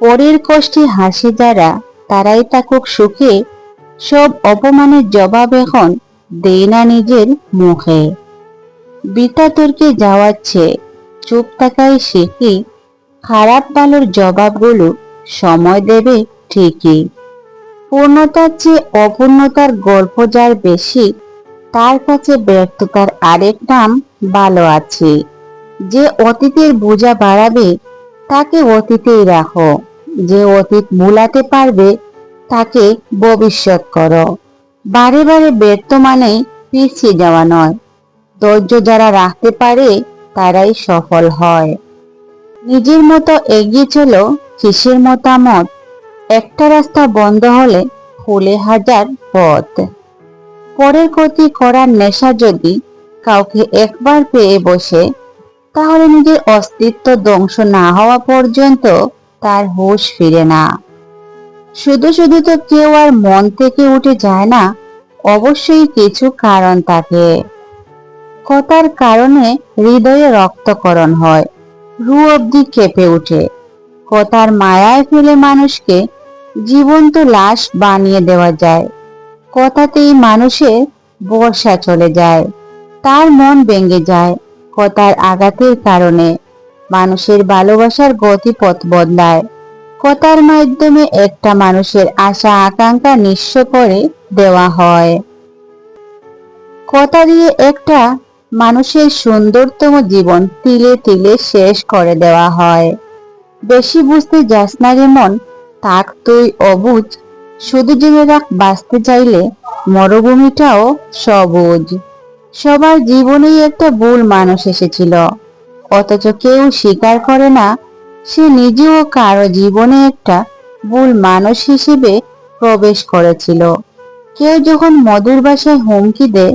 পরের কষ্টে হাসি যারা তারাই থাকুক সুখে, সব অপমানের জবাব এখন দেয় না নিজের মুখে। বিতা তর্কে যাওয়াচ্ছে, চুপ থাকাই শিখি খারাপ ভালোর জবাবগুলো সময় দেবে ঠিকই। পূর্ণতার চেয়ে অপূর্ণতার গল্প যার বেশি, তার কাছে ব্যর্থতার আরেক নাম ভালো আছে। যে অতীতের বোঝা বাড়াবে তাকে অতীতেই রাখো। যে অতীত ভুলাতে পারবে, তাকে ভবিষ্যৎ করো। বারে বারে ব্যর্থ মানেই পিছিয়ে যাওয়া নয়। ধৈর্য যারা রাখতে পারে, তারাই সফল হয়। নিজের মতো এগিয়ে চলো, কিসের মতামত? একটা রাস্তা বন্ধ হলে খুলে হাজার পথ। পরের ক্ষতি করার নেশা যদি কাউকে একবার পেয়ে বসে তাহলে নিজের অস্তিত্ব ধ্বংস না হওয়া পর্যন্ত তার হুঁশ ফিরে না। শুধু শুধু তো কেউ আর মন থেকে উঠে যায় না, অবশ্যই কিছু কারণ থাকে। কথার কারণে হৃদয়ে রক্তকরণ হয়, রু অব্দি কেঁপে ওঠে। কথার মায়ায় ফেলে মানুষকে জীবন্ত লাশ বানিয়ে দেওয়া যায়। কথাতেই মানুষের বর্ষা চলে যায়, তার মন ভেঙে যায়। কথার আঘাতের কারণে মানুষের ভালোবাসার গতিপথ বদলায়। কথার মাধ্যমে একটা মানুষের আশা, আকাঙ্ক্ষা নিঃস্ব করে দেওয়া হয়। কথা দিয়ে একটা মানুষের সুন্দরতম জীবন তিলে তিলে শেষ করে দেওয়া হয়। বেশি বুঝতে যাস না রে মন, থাক তুই অবুজ শুধু জেনে রাখ, বাঁচতে চাইলে মরুভূমিটাও সবুজ। সবার জীবনেই একটা ভুল মানুষ এসেছিল। অথচ কেউ স্বীকার করে না, সে নিজেও কারও জীবনে একটা ভুল মানুষ হিসেবে প্রবেশ করেছিল। কেউ যখন মধুর ভাষায় হুমকি দেয়,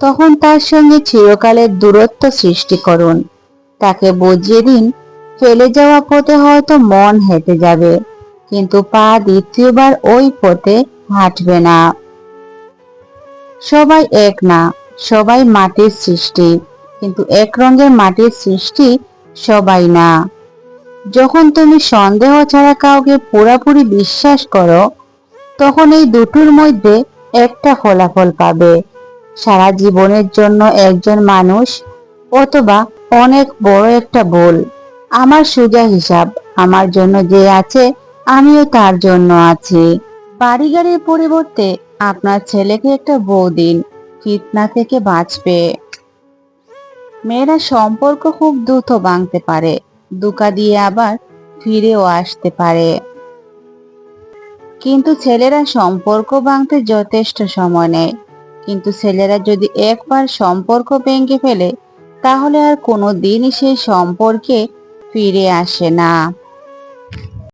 তখন তার সঙ্গে চিরকালের দূরত্ব সৃষ্টি করুন। তাকে বুঝিয়ে দিন, ফেলে যাওয়া পথে হয়তো মন হেঁটে যাবে, কিন্তু পা দ্বিতীয়বার ওই পথে হাঁটবে না। সবাই এক না সবাই মাটির সৃষ্টি, কিন্তু এক রঙের মাটির সৃষ্টি সবাই না। যখন তুমি সন্দেহ ছাড়া কাউকে পুরাপুরি বিশ্বাস করো, তখন এই দুটোর মধ্যে একটা ফলাফল পাবে। সারা জীবনের জন্য একজন মানুষ অথবা অনেক বড় একটা ভুল, আমার সোজা হিসাব, আমার জন্য যে আছে, আমিও তার জন্য আছি। বাড়ি গাড়ির পরিবর্তে আপনার ছেলেকে একটা বউ দিন। ফিতনা থেকে বাঁচবে। মেয়েরা সম্পর্ক খুব দ্রুত ভাঙতে পারে। দুকা দিয়ে আবার ফিরেও আসতে পারে। কিন্তু ছেলেরা সম্পর্ক ভাঙতে যথেষ্ট সময় নেয়। কিন্তু ছেলেরা যদি একবার সম্পর্ক ভেঙে ফেলে, তাহলে আর কোনো দিনই সেই সম্পর্কে ফিরে আসে না।